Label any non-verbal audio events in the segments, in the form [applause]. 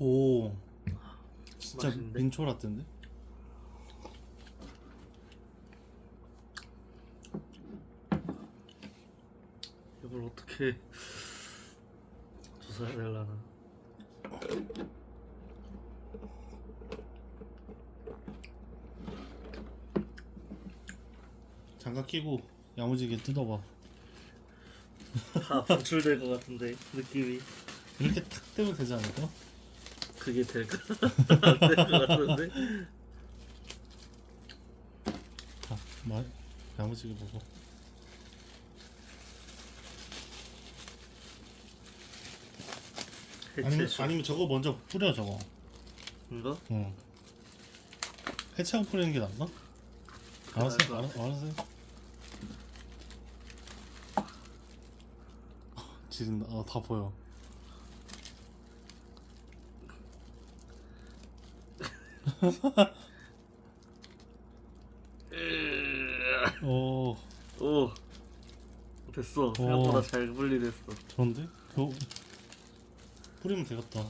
오 진짜 맛있는데? 민초 라떼인데? 이걸 어떻게 조사해야 되려나 장갑 끼고 야무지게 뜯어봐 다 방출될 것 같은데 느낌이 이렇게 탁 떼면 되지 않을까? 그게 될까? [laughs] 안될 것 같은데? 아, 마, 야무지게 먹어 아니면, 해체 아니면 저거 먼저 뿌려 저거. 이거? 응. 해체하고 뿌리는 게 낫나? 알았어 알았어 알았어 지린다. 아, 다 보여 오. 오. 됐어. 생각보다 잘 분리됐어. 좋은데? 그거 뿌리면 되겠다.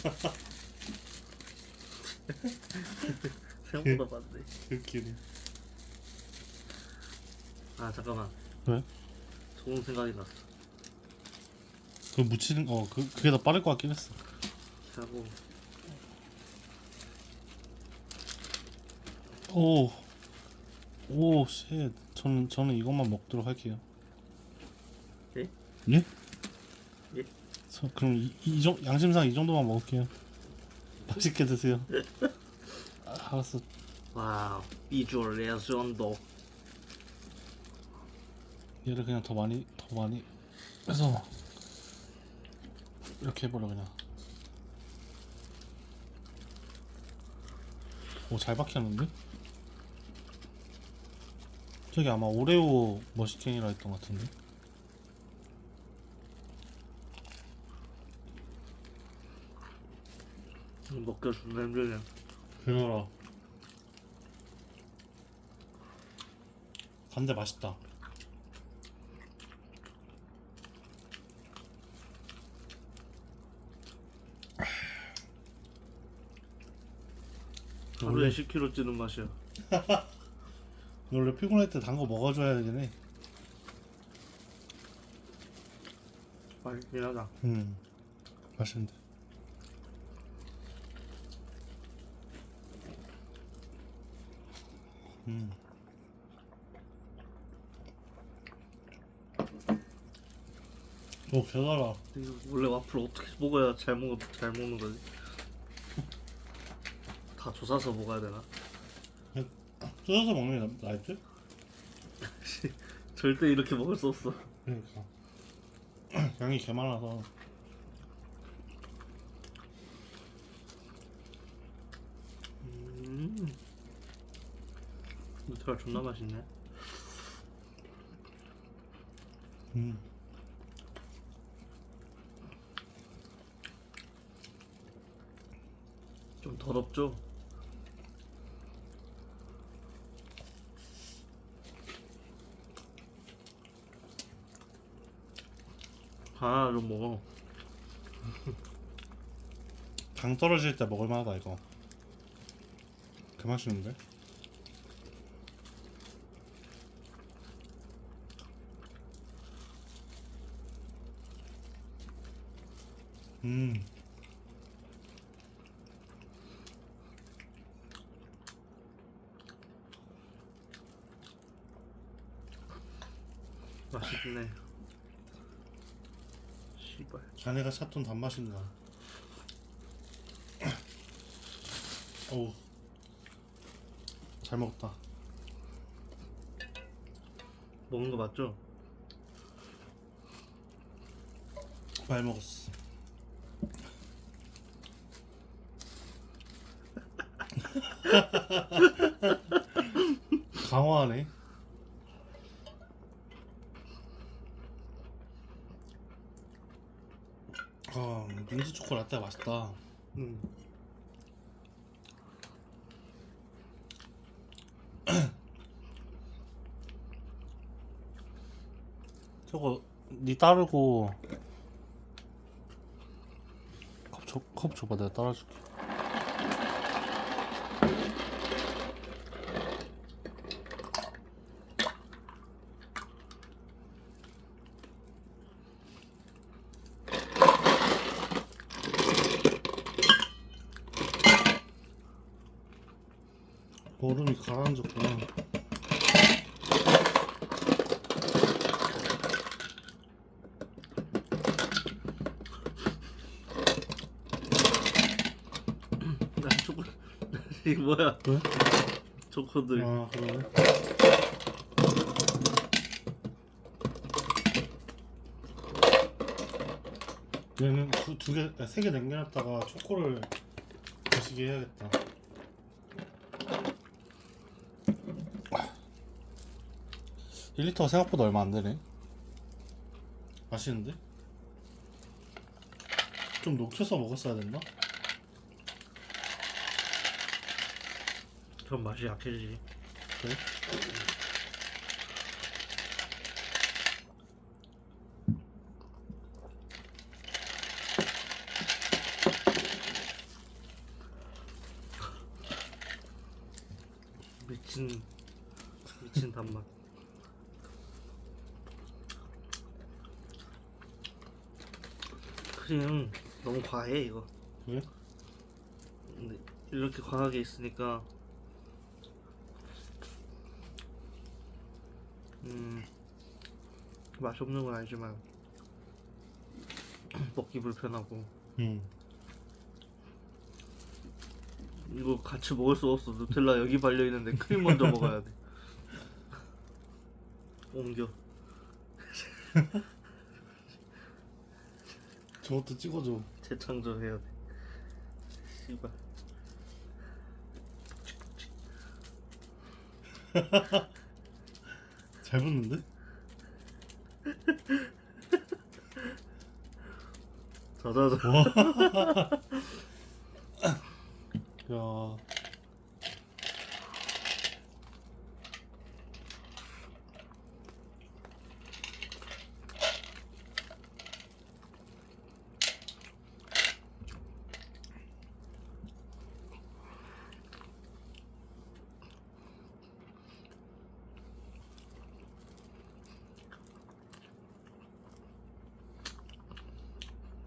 [laughs] 생각보다 많네. 그끼리 아 잠깐만 왜? 좋은 생각이 났어 그 묻히는 어 그, 그게 더 빠를 것 같긴 했어 하고 오, 오, 쉣. 저는 저는 이것만 먹도록 할게요. 예? 예? 예? 저, 그럼 이, 이 정, 양심상 이 정도만 먹을게요. [laughs] 맛있게 드세요. 아, [laughs] 알았어. 와우 비주얼 레전도 얘를 그냥 더 많이 더 많이 해서 이렇게 해버려 그냥. 오 잘 박혔는데? 저기 아마 오레오 머시ken이라 했던 것 같은데. 먹기가 존나 힘들네 그거라. 간데 맛있다. 하루에 10kg 찌는 맛이야 [laughs] 원래 피곤할 때 단 거 먹어줘야 되긴 해. 맛있긴 하다 음, 맛있는데. 음. 오, 개달아. 이거 원래 와플 어떻게 먹어야 잘 먹, 잘 먹는 거지? 다 조사서 먹어야 되나? 뜯어서 먹는 게 나- 낫지? 절대 이렇게 먹을 수 없어 그러니까. [clears throat] 양이 개 많아서. 음. 누텔라 존나 맛있네 음. 좀 더럽죠? 하나 좀 먹어 [laughs] 당 떨어질 때 먹을 만하다, 이거. 개 맛있는데? 음. 맛있네 씨발 자네가 찾던 단맛인가? 어우 잘 먹었다. 먹는 거 맞죠? 많이 먹었어. [laughs] 강화하네. 아 민트 초코 라떼 맛있다. 음. [clears throat] 저거 니 따르고 컵, 줘, 컵 줘봐 내가 따라줄게 가라앉았구나 나 초코 [laughs] 이거 뭐야? 왜? 초코들. 아 그래 얘는 두, 두 개, 아, 세개 남겨놨다가 초코를 거시게 해야겠다. 1리터가 생각보다 얼마 안 되네. 맛있는데? 좀 녹여서 먹었어야 됐나? 전 맛이 약해지지. 그래? 미친 미친 단맛. 크림 너무 과해 이거. 그래? 근데 이렇게 과하게 있으니까 음 맛이 없는 건 아니지만 [clears throat] 먹기 불편하고 응. 이거 같이 먹을 수 없어 누텔라 여기 발려 있는데 크림 먼저 먹어야 돼 [laughs] 옮겨 [laughs] 저것도 찍어줘. 재창조해야 돼 씨발 [laughs] 잘 붙는데? 자자자 [laughs] 야.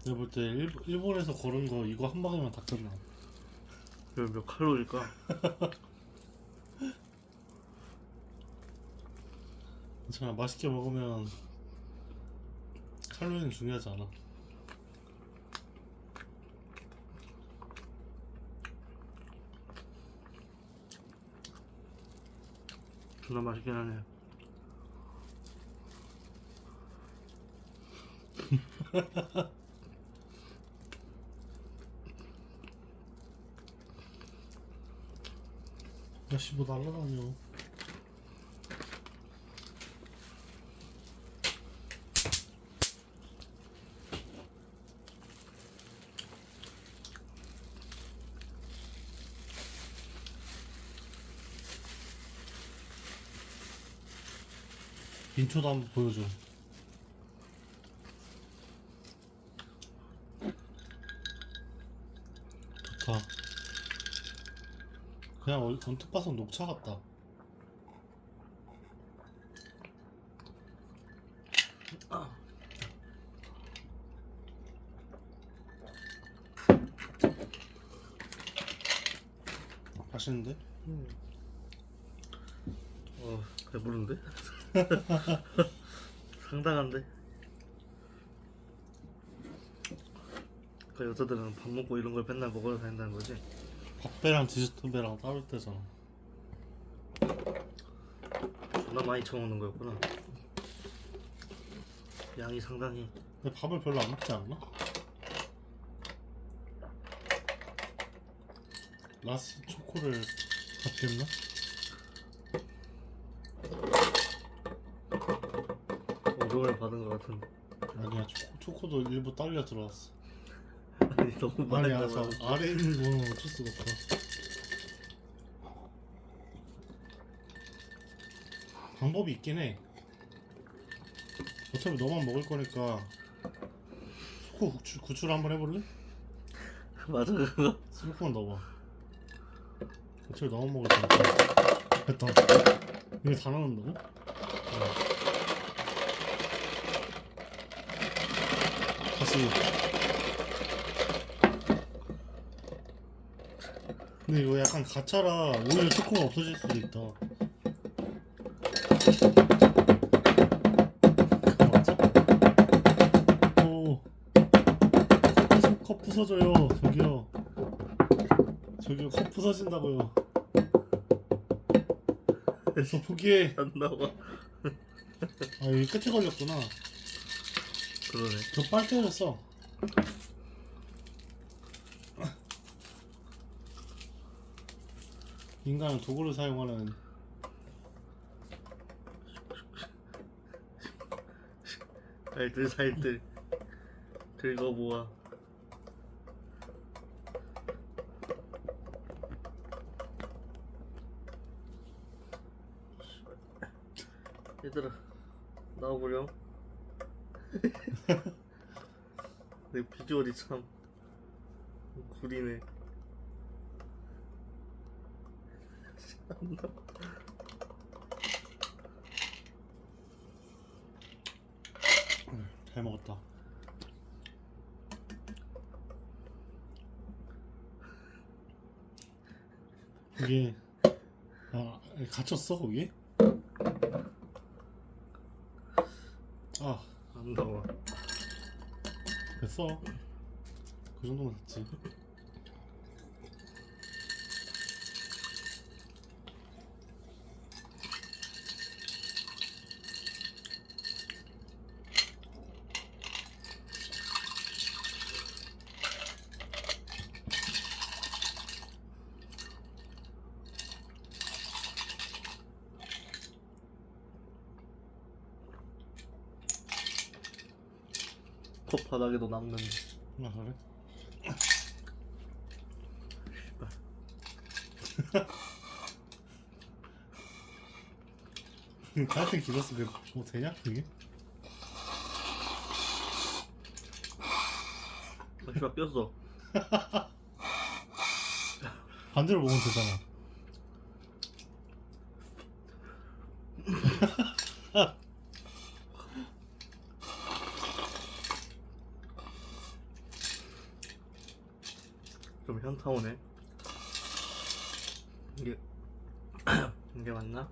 내가 볼 때 일본에서 걸은 거 이거 한 방에만 다 끝나. 이거 몇 칼로리일까? [laughs] 괜찮아 맛있게 먹으면 칼로리는 중요하지 않아 존나 맛있긴 하네 [laughs] 야씨 뭐 날라다녀. 인초도 한번 보여줘. 좋다 그냥 얼- 언뜻 봐서 녹차 같다. 맛있는데? 어 배부른데? [laughs] 상당한데? 그 여자들은 밥 먹고 이런 걸 맨날 먹으러 다닌다는 거지? 밥배랑 디저트배랑 따로 때잖아. 존나 많이 쳐먹는 거였구나 양이 상당히 근데 밥을 별로 안 먹지 않나? 라스 초코를 받겠나? 오종을 받은 것 같은데 아니야 초코, 초코도 일부 딸려 들어왔어. 아니 너무 많이 아니야 저 나서 아래 있는 거는 어쩔 수가 없어. 방법이 있긴 해. 어차피 너만 먹을 거니까 초코 구출, 구출 한번 해볼래? [laughs] 맞아 그거 스모크만 넣어봐 어차피 너만 먹을 거니까 됐다 이거 다 넣는다고? 어. 다시 근데 이거 약간 가차라 오히려 초코가 없어질 수도 있다. 그거 맞아? 오. 컵, 컵 부서져요. 저기요. 저기요. 컵 부서진다고요. 저 포기해. 안 나와. 아 여기 끝에 걸렸구나. 그러네. 저 빨대였어 인간은 도구를 사용하는 살들 긁어 모아. 얘들아 나와보렴. [laughs] 내 비주얼이 참 구리네 안 나와. 잘 먹었다. 이게 아 갇혔어 거기? 아안 나와. 됐어. 그 정도면 됐지 컵 바닥에도 남는데. 아 그래? [laughs] 길었어. 그게 뭐 되냐 그게? 아 씨발 꼈어. 반대로 먹으면 되잖아 [laughs] 좀 현타 오네 이게 [clears throat] 이게 맞나?